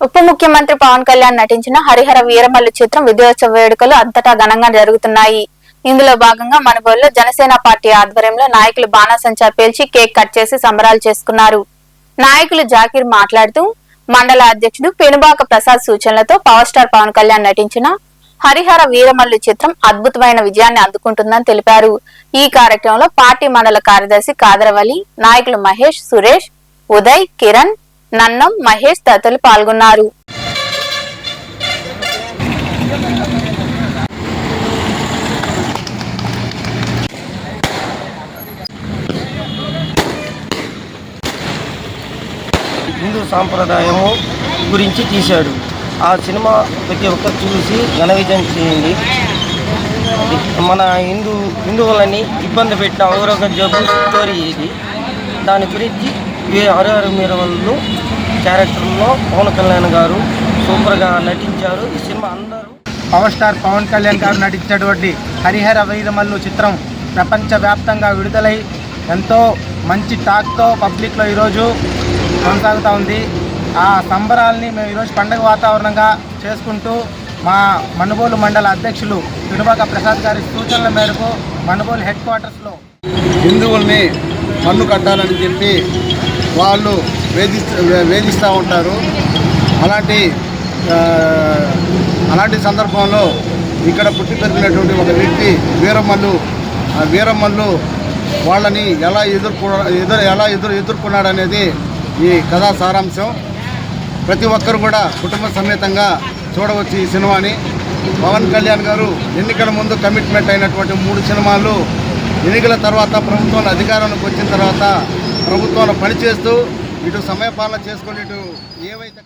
ఉప ముఖ్యమంత్రి పవన్ కళ్యాణ్ నటించిన హరిహర వీరమల్లు చిత్రం విజయోత్సవ వేడుకలు అంతటా ఘనంగా జరుగుతున్నాయి. ఇందులో భాగంగా మనుగోలులో జనసేన పార్టీ ఆధ్వర్యంలో నాయకులు బాణాసంచా పేల్చి కేక్ కట్ చేసి సంబరాలు చేసుకున్నారు. నాయకులు జాకీర్ మాట్లాడుతూ మండల అధ్యక్షుడు పెనుబాక ప్రసాద్ సూచనలతో పవర్ స్టార్ పవన్ కళ్యాణ్ నటించిన హరిహర వీరమల్లు చిత్రం అద్భుతమైన విజయాన్ని అందుకుంటుందని తెలిపారు. ఈ కార్యక్రమంలో పార్టీ మండల కార్యదర్శి కాదరవలి నాయకులు మహేష్ సురేష్ ఉదయ్ కిరణ్ నన్నం మహేష్ తదితరులు పాల్గొన్నారు. హిందూ సాంప్రదాయము గురించి తీశాడు. ఆ సినిమా ప్రతి ఒక్కరు చూసి ఘన విజయం చేయండి మన హిందూ హిందువులని ఇబ్బంది పెట్టిన ఔరగజబు స్టోరీ ఇది. దాని గురించి ఈ మీరు వాళ్ళు క్యారెక్టర్లో పవన్ కళ్యాణ్ గారు సూపర్గా నటించారు. ఈ సినిమా అందరూ పవర్ స్టార్ పవన్ కళ్యాణ్ గారు నటించినటువంటి హరిహర వీరమల్లు చిత్రం ప్రపంచవ్యాప్తంగా విడుదలై ఎంతో మంచి టాక్తో పబ్లిక్లో ఈరోజు కొనసాగుతూ ఉంది. ఆ సంబరాల్ని మేము ఈరోజు పండగ వాతావరణంగా చేసుకుంటూ మా మనుబోలు మండల అధ్యక్షులు పిడుబాక ప్రసాద్ గారి సూచనల మేరకు మనుబోలు హెడ్ క్వార్టర్స్లో హిందువుల్ని పన్ను కట్టాలని చెప్పి వాళ్ళు వేధిస్తూ వేధిస్తూ ఉంటారు. అలాంటి అలాంటి సందర్భంలో ఇక్కడ పుట్టి పెరిగినటువంటి ఒక వ్యక్తి వీరమ్మలు ఆ వీరమ్మలు వాళ్ళని ఎలా ఎదుర్కొ ఎదురు ఎలా ఎదురు ఎదుర్కొన్నాడనేది ఈ కథా సారాంశం. ప్రతి ఒక్కరు కూడా కుటుంబ సమేతంగా చూడవచ్చు ఈ సినిమాని. పవన్ కళ్యాణ్ గారు ఎన్నికల ముందు కమిట్మెంట్ అయినటువంటి మూడు సినిమాలు ఎన్నికల తర్వాత ప్రభుత్వంలో అధికారంలోకి వచ్చిన తర్వాత ప్రభుత్వంలో పనిచేస్తూ ఇటు సమయపాలన చేసుకుని ఇటు ఏవైతే